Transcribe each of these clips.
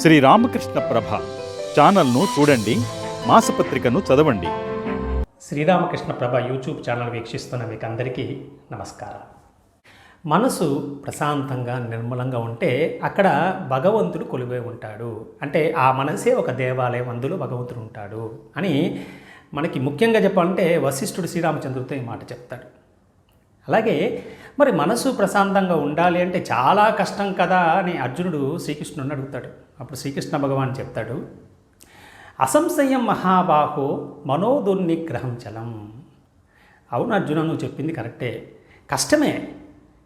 శ్రీ రామకృష్ణ ప్రభ ఛానల్ను చూడండి మాసపత్రికను చదవండి. శ్రీరామకృష్ణ ప్రభ యూట్యూబ్ ఛానల్ వీక్షిస్తున్న మీకు అందరికీ నమస్కారం. మనసు ప్రశాంతంగా నిర్మలంగా ఉంటే అక్కడ భగవంతుడు కొలువై ఉంటాడు. అంటే ఆ మనసే ఒక దేవాలయం అందులో భగవంతుడు ఉంటాడు అని మనకి ముఖ్యంగా చెప్పాలంటే వశిష్ఠుడు శ్రీరామచంద్రుడితో ఈ మాట చెప్తాడు. అలాగే మరి మనసు ప్రశాంతంగా ఉండాలి అంటే చాలా కష్టం కదా అని అర్జునుడు శ్రీకృష్ణుడిని అడుగుతాడు. అప్పుడు శ్రీకృష్ణ భగవాన్ చెప్తాడు అసంశయం మహాబాహో మనోదుర్నిగ్రహం చలం. అవును అర్జున నువ్వు చెప్పింది కరెక్టే. కష్టమే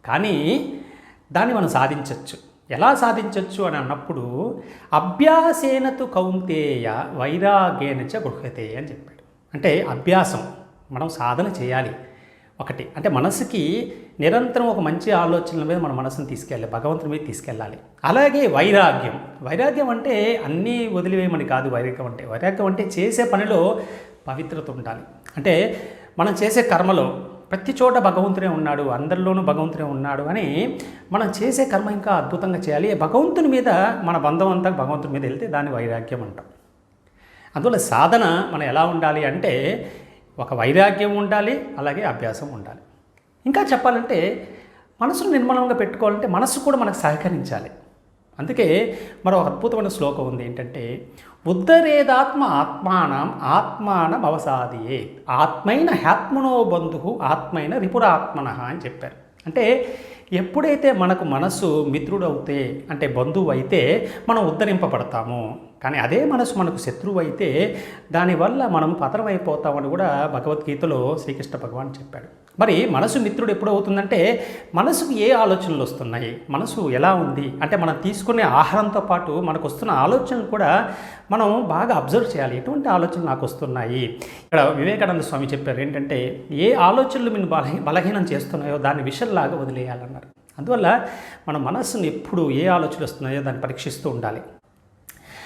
కానీ దాన్ని మనం సాధించవచ్చు ఎలా సాధించవచ్చు అని అన్నప్పుడు అభ్యాసేనతు కౌంతేయ వైరాగేనచ గృహతే అని చెప్పాడు. అంటే అభ్యాసం మనం సాధన చేయాలి. ఒకటి. అంటే మనసుకి నిరంతరం ఒక మంచి ఆలోచనల మీద మన మనసుని తీసుకెళ్ళాలి భగవంతుని మీద తీసుకెళ్ళాలి. అలాగే వైరాగ్యం. వైరాగ్యం అంటే అన్నీ వదిలివేయమని కాదు వైరాగ్యం అంటే. వైరాగ్యం అంటే చేసే పనిలో పవిత్రత ఉండాలి. అంటే మనం చేసే కర్మలో ప్రతి చోట భగవంతుడే ఉన్నాడు అందరిలోనూ భగవంతుడే ఉన్నాడు అని మనం చేసే కర్మ ఇంకా అద్భుతంగా చేయాలి. భగవంతుని మీద మన బంధం అంతా భగవంతుని మీద వెళ్తే దాన్ని వైరాగ్యం అంటాం. అందువల్ల సాధన మనం ఎలా ఉండాలి అంటే ఒక వైరాగ్యం ఉండాలి అలాగే అభ్యాసం ఉండాలి. ఇంకా చెప్పాలంటే మనసును నిర్మలంగా పెట్టుకోవాలంటే మనసు కూడా మనకు సహకరించాలి. అందుకే మరో అద్భుతమైన శ్లోకం ఉంది ఏంటంటే ఉద్ధరేదాత్మ ఆత్మానం ఆత్మానం అవసాదియే ఆత్మైన హ్యాత్మనో బంధు ఆత్మైన రిపురాత్మన అని చెప్పారు. అంటే ఎప్పుడైతే మనకు మనసు మిత్రుడవుతే అంటే బంధువు అయితే మనం ఉద్ధరింపబడతాము. కానీ అదే మనసు మనకు శత్రువు అయితే దానివల్ల మనం పతనమైపోతామని కూడా భగవద్గీతలో శ్రీకృష్ణ భగవాన్ చెప్పాడు. మరి మనసు మిత్రుడు ఎప్పుడు అవుతుందంటే మనసుకు ఏ ఆలోచనలు వస్తున్నాయి? మనసు ఎలా ఉంది? అంటే మనం తీసుకునే ఆహారంతో పాటు మనకు వస్తున్న ఆలోచనలు కూడా మనం బాగా అబ్జర్వ్ చేయాలి. ఎటువంటి ఆలోచనలు నాకు వస్తున్నాయి? ఇక్కడ వివేకానంద స్వామి చెప్పారు ఏంటంటే ఏ ఆలోచనలు మీరు బలహీ బలహీనం చేస్తున్నాయో దాన్ని విషయంలాగా వదిలేయాలన్నారు. అందువల్ల మన మనస్సును ఎప్పుడు ఏ ఆలోచనలు వస్తున్నాయో దాన్ని పరీక్షిస్తూ ఉండాలి.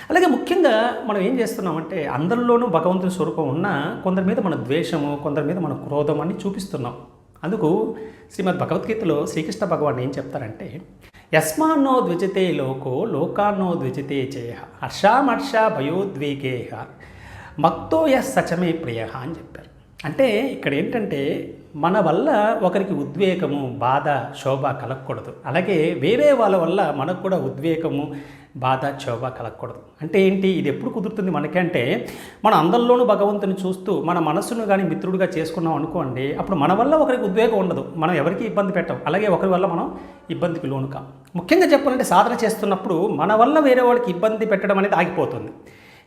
అలాగే ముఖ్యంగా మనం ఏం చేస్తున్నామంటే అందరిలోనూ భగవంతుని స్వరూపం ఉన్న కొందరి మీద మన ద్వేషము కొందరి మీద మన క్రోధం అని చూపిస్తున్నాం. అందుకు శ్రీమద్ భగవద్గీతలో శ్రీకృష్ణ భగవాన్ ఏం చెప్తారంటే యస్మాన్నో ద్విజతే లోకో లోకాన్నో ద్విజతే చేయ హర్షామర్ష భయోద్వేగేహ మక్తో యస్ సచమే ప్రియ అని చెప్పారు. అంటే ఇక్కడ ఏంటంటే మన వల్ల ఒకరికి ఉద్వేగము బాధ శోభ కలగకూడదు. అలాగే వేరే వాళ్ళ వల్ల మనకు కూడా ఉద్వేగము బాధ శోభ కలగకూడదు. అంటే ఏంటి? ఇది ఎప్పుడు కుదురుతుంది మనకంటే మన అందరిలోనూ భగవంతుని చూస్తూ మన మనసును కానీ మిత్రుడిగా చేసుకున్నాం అనుకోండి అప్పుడు మన వల్ల ఒకరికి ఉద్వేగం ఉండదు. మనం ఎవరికి ఇబ్బంది పెట్టం? అలాగే ఒకరి వల్ల మనం ఇబ్బందికి లోను కాం ముఖ్యంగా చెప్పాలంటే సాధన చేస్తున్నప్పుడు మన వల్ల వేరే వాళ్ళకి ఇబ్బంది పెట్టడం అనేది ఆగిపోతుంది.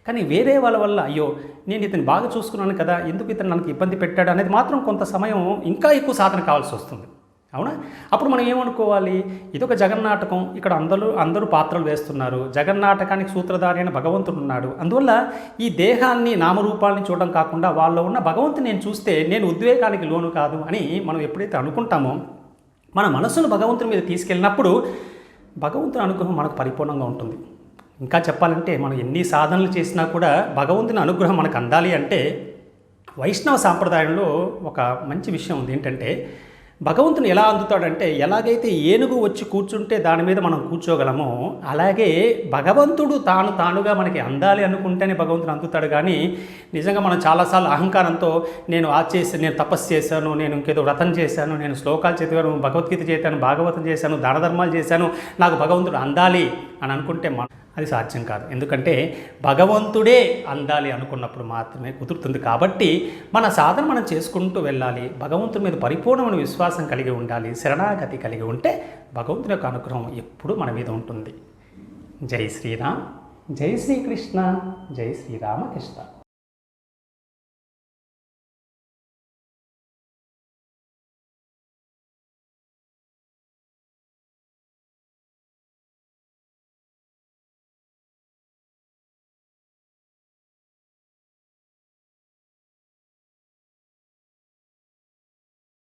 కానీ వేరే వాళ్ళ వల్ల అయ్యో నేను ఇతను బాగా చూసుకున్నాను కదా ఎందుకు ఇతను నాకు ఇబ్బంది పెట్టాడు అనేది మాత్రం కొంత సమయం ఇంకా ఎక్కువ సాధన కావాల్సి వస్తుంది. అవునా? అప్పుడు మనం ఏమనుకోవాలి? ఇదొక జగన్నాటకం. ఇక్కడ అందరూ అందరూ పాత్రలు వేస్తున్నారు. జగన్నాటకానికి సూత్రధారి అయిన భగవంతుడు ఉన్నాడు. అందువల్ల ఈ దేహాన్ని నామరూపాలని చూడడం కాకుండా వాళ్ళలో ఉన్న భగవంతుని నేను చూస్తే నేను ఉద్వేగానికి లోను కాదు అని మనం ఎప్పుడైతే అనుకుంటామో మన మనసును భగవంతుని మీద తీసుకెళ్ళినప్పుడు భగవంతుని అనుగ్రహం మనకు పరిపూర్ణంగా ఉంటుంది. ఇంకా చెప్పాలంటే మనం ఎన్ని సాధనలు చేసినా కూడా భగవంతుని అనుగ్రహం మనకు అందాలి అంటే వైష్ణవ సాంప్రదాయంలో ఒక మంచి విషయం ఉంది ఏంటంటే భగవంతుని ఎలా అందుతాడంటే ఎలాగైతే ఏనుగు వచ్చి కూర్చుంటే దాని మీద మనం కూర్చోగలమో అలాగే భగవంతుడు తాను తానుగా మనకి అందాలి అనుకుంటేనే భగవంతుడు అందుతాడు. కానీ నిజంగా మనం చాలాసార్లు అహంకారంతో నేను ఆ చేసి నేను తపస్సు చేశాను నేను ఇంకేదో వ్రతం చేశాను నేను శ్లోకాలు చదివాను భగవద్గీత చేశాను భాగవతం చేశాను దాన ధర్మాలు చేశాను నాకు భగవంతుడు అందాలి అని అనుకుంటే మన అది సాధ్యం కాదు. ఎందుకంటే భగవంతుడే అందాలి అనుకున్నప్పుడు మాత్రమే కుదురుతుంది కాబట్టి మన సాధన మనం చేసుకుంటూ వెళ్ళాలి. భగవంతుని మీద పరిపూర్ణమైన విశ్వాసం కలిగి ఉండాలి. శరణాగతి కలిగి ఉంటే భగవంతుని యొక్క అనుగ్రహం ఎప్పుడూ మన మీద ఉంటుంది. జై శ్రీరామ్. జై శ్రీకృష్ణ. జై శ్రీరామకృష్ణ.